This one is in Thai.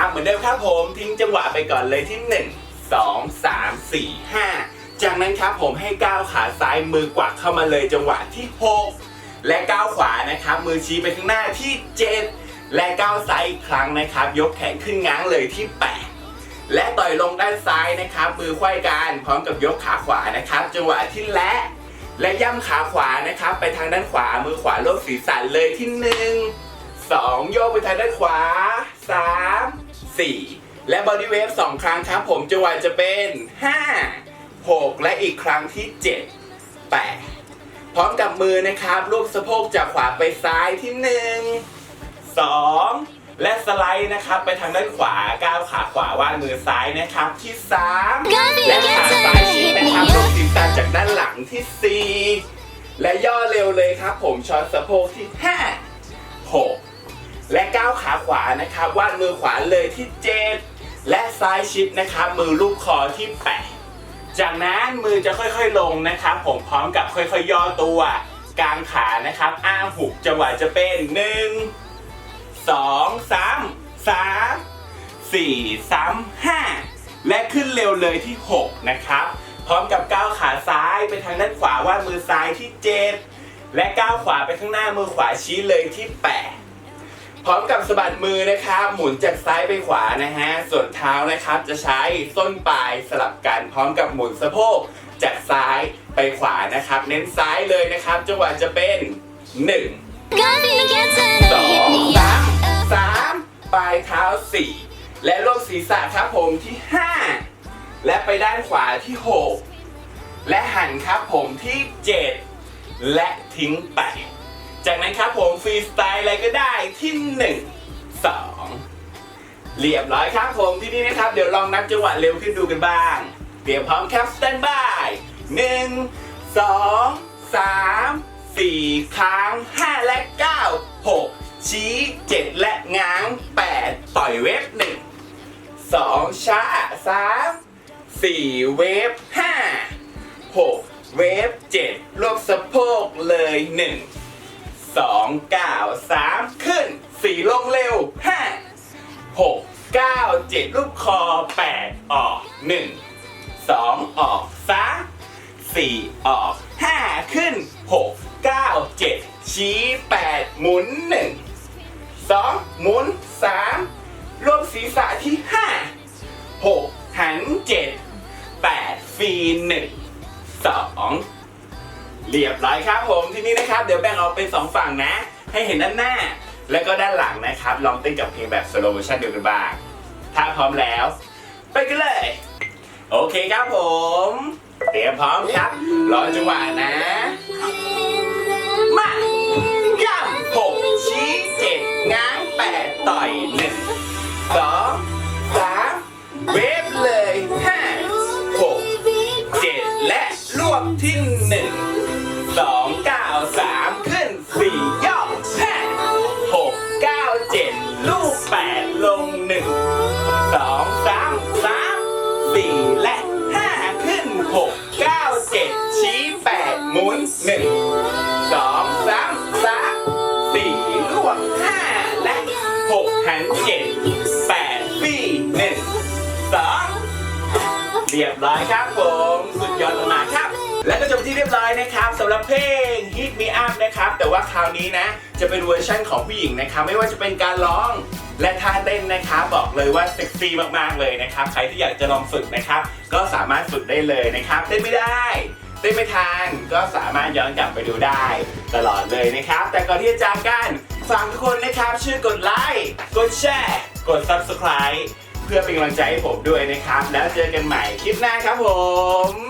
ครับเหมือนเดิมครับผมทิ้งจังหวะไปก่อนเลยที่ 1 2 3 4 5 จากนั้นครับผมให้ก้าวขาซ้ายมือกวักเข้ามาเลยจังหวะที่ 6 และก้าวขวานะครับมือชี้ไปข้างหน้าที่ 7 และก้าวซ้ายอีกครั้งนะครับ ยกแขนขึ้นง้างเลยที่ 8 และต่อยลงด้านซ้ายนะครับ มือไขว้กันพร้อมกับยกขาขวานะครับ จังหวะที่และ และย่ำขาขวานะครับ ไปทางด้านขวามือขวาลกศีรษะเลยที่หนึ่งสองโยกไปทางด้านขวาสามสี่และบอดี้เวฟสองครั้งครับผมจังหวะจะเป็นห้าหกและอีกครั้งที่เจ็ดแปดพร้อมกับมือนะครับรูปสะโพกจากขวาไปซ้ายที่หนึ่งสองและสไลด์นะครับ ไปทางด้านขวาก้าวขาขวาวางมือซ้ายนะครับที่สามและขาซ้ายชี้นะครับลงศีรษะจากด้านหลังที่ 4 และย่อเร็วเลยครับผมช้อนสะโพกที่ 5 6 และก้าวขาขวานะครับวาดมือขวาเลยที่7และซ้ายชิดนะครับมือลูกคอที่8จากนั้นมือจะค่อยๆลงนะครับผมพร้อมกับค่อยๆย่อตัวกลางขานะครับ อ้างหุบจังหวะจะเป็น 1 2 3 3สี่สามห้าและขึ้นเร็วเลยที่ 6 นะครับ พร้อมกับก้าวขาซ้ายไปทางด้านขวาวาดมือซ้ายที่ 7 และก้าวขวาไปข้างหน้ามือขวาชี้เลยที่ 8 พร้อมกับสะบัดมือนะครับ หมุนจากซ้ายไปขวานะฮะ ส่วนเท้านะครับจะใช้ส้นปลายสลับกันพร้อมกับหมุนสะโพกจากซ้ายไปขวานะครับ เน้นซ้ายเลยนะครับจังหวะจะเป็น 1 สองสามสามปลายเท้าสี่และลงศีรษะครับผมที่ห้าและไปด้านขวาที่หกและหันครับผมที่เจ็ดและทิ้งไป จากนั้นครับผมฟรีสไตล์อะไรก็ได้ที่หนึ่งสองเรียบร้อยครับผมที่นี่นะครับ เดี๋ยวลองนับจังหวะเร็วขึ้นดูกันบ้าง เตรียมพร้อมครับสแตนบายหนึ่งสองสามสี่ค้งห้าและเก้าหกชี้เจ็ดและง้างแปดต่อยเวฟหนึ่งสองช้าสามสี่เวฟห้าหกเวฟเจ็ดรวบสะโพกเลยหนึ่ง สองเก้าสามขึ้นสี่ลงเร็วห้าหกเก้าเจ็ดลูกคอแปดออกหนึ่งสองออกสามสี่ออกห้าขึ้นหกเก้าเจ็ดชี้แปดหมุนหนึ่งสองหมุนสามรวมศีรษะที่ห้าหกหันเจ็ดแปดฟรีหนึ่งสอง เรียบร้อยครับผมทีนี้นะครับ เดี๋ยวแบ่งออกเป็นสองฝั่งนะ ให้เห็นด้านหน้า แล้วก็ด้านหลังนะครับ ลองเต้นกับเพลงแบบสโลว์ชันเดียวกันบ้าง ถ้าพร้อมแล้ว ไปกันเลย โอเคครับผม เตรียมพร้อมครับ รอจังหวะนะ หนึ่งสองสามสามสี่รวมห้าและหกหันเจ็ดแปดสี่หนึ่งสองเรียบร้อยครับผม สุดยอดมากครับ และก็จบที่เรียบร้อยนะครับสำหรับเพลง Hit Me Up นะครับ แต่ว่าคราวนี้นะ จะเป็นเวอร์ชั่นของผู้หญิงนะครับ ไม่ว่าจะเป็นการร้องและท่าเต้นนะครับบอกเลยว่าเซ็กซี่มากๆเลยนะครับ ใครที่อยากจะลองฝึกนะครับ ก็สามารถฝึกได้เลยนะครับเต้นไม่ได้ เต้นไม่ทันก็สามารถย้อนกลับไปดูได้ ตลอดเลยนะครับ แต่ก่อนที่จะจากกันฝากทุกคนนะครับช่วยกดไลค์กดแชร์กด Subscribe เพื่อเป็นกำลังใจให้ผมด้วยนะครับ แล้วเจอกันใหม่คลิปหน้าครับผม